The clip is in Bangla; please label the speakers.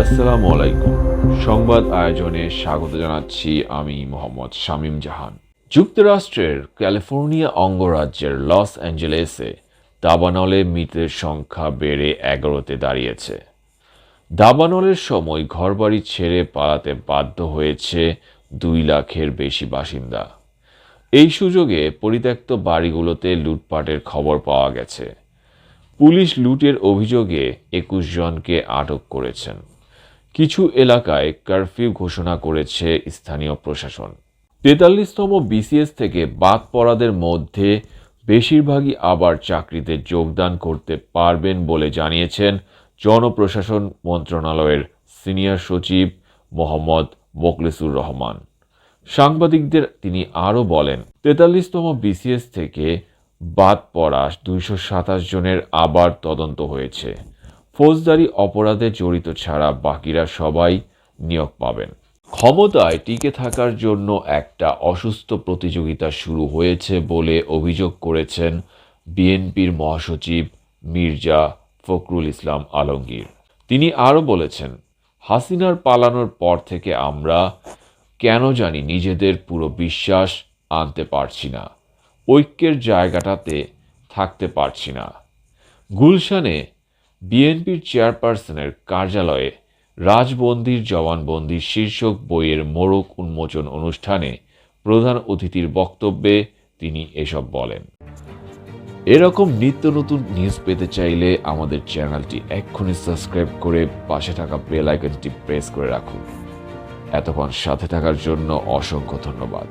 Speaker 1: আসসালামু আলাইকুম সংবাদ আয়োজনে স্বাগত জানাচ্ছি আমি মোহাম্মদ শামীম জাহান। যুক্তরাষ্ট্রের ক্যালিফোর্নিয়া অঙ্গরাজ্যের লস অ্যাঞ্জেলেসে দাবানলে মৃতের সংখ্যা বেড়ে এগারোতে দাঁড়িয়েছে। দাবানলের সময় ঘরবাড়ি ছেড়ে পালাতে বাধ্য হয়েছে দুই লাখের বেশি বাসিন্দা। এই সুযোগে পরিত্যক্ত বাড়িগুলোতে লুটপাটের খবর পাওয়া গেছে। পুলিশ লুটের অভিযোগে একুশ জনকে আটক করেছেন। কিছু এলাকায় কারফিউ ঘোষণা করেছে স্থানীয় প্রশাসন। তেতাল্লিশতম বিসিএস থেকে বাদ পড়াদের মধ্যে বেশিরভাগই আবার চাকরিতে যোগদান করতে পারবেন বলে জানিয়েছেন জনপ্রশাসন মন্ত্রণালয়ের সিনিয়র সচিব মোহাম্মদ মোকলেসুর রহমান। সাংবাদিকদের তিনি আরও বলেন, তেতাল্লিশতম বিসিএস থেকে বাদ পড়া দুইশো সাতাশ জনের আবার তদন্ত হয়েছে। ফৌজদারি অপরাধে জড়িত ছাড়া বাকিরা সবাই নিয়োগ পাবেন। ক্ষমতায় টিকে থাকার জন্য একটা অসুস্থ প্রতিযোগিতা শুরু হয়েছে বলে অভিযোগ করেছেন বিএনপির মহাসচিব মির্জা ফখরুল ইসলাম আলমগীর। তিনি আরও বলেছেন, হাসিনার পালানোর পর থেকে আমরা কেন জানি নিজেদের পুরো বিশ্বাস আনতে পারছি না। ঐক্যের জায়গাটাতে থাকতে পারছি না। গুলশানে বিএনপির চেয়ারপারসনের কার্যালয়ে রাজবন্দির জবানবন্দি শীর্ষক বইয়ের মোড়ক উন্মোচন অনুষ্ঠানে প্রধান অতিথির বক্তব্যে তিনি এসব বলেন। এরকম নিত্য নতুন নিউজ পেতে চাইলে আমাদের চ্যানেলটি এক্ষুনি সাবস্ক্রাইব করে পাশে থাকা বেল আইকনটি প্রেস করে রাখুন। এতক্ষণ সাথে থাকার জন্য অসংখ্য ধন্যবাদ।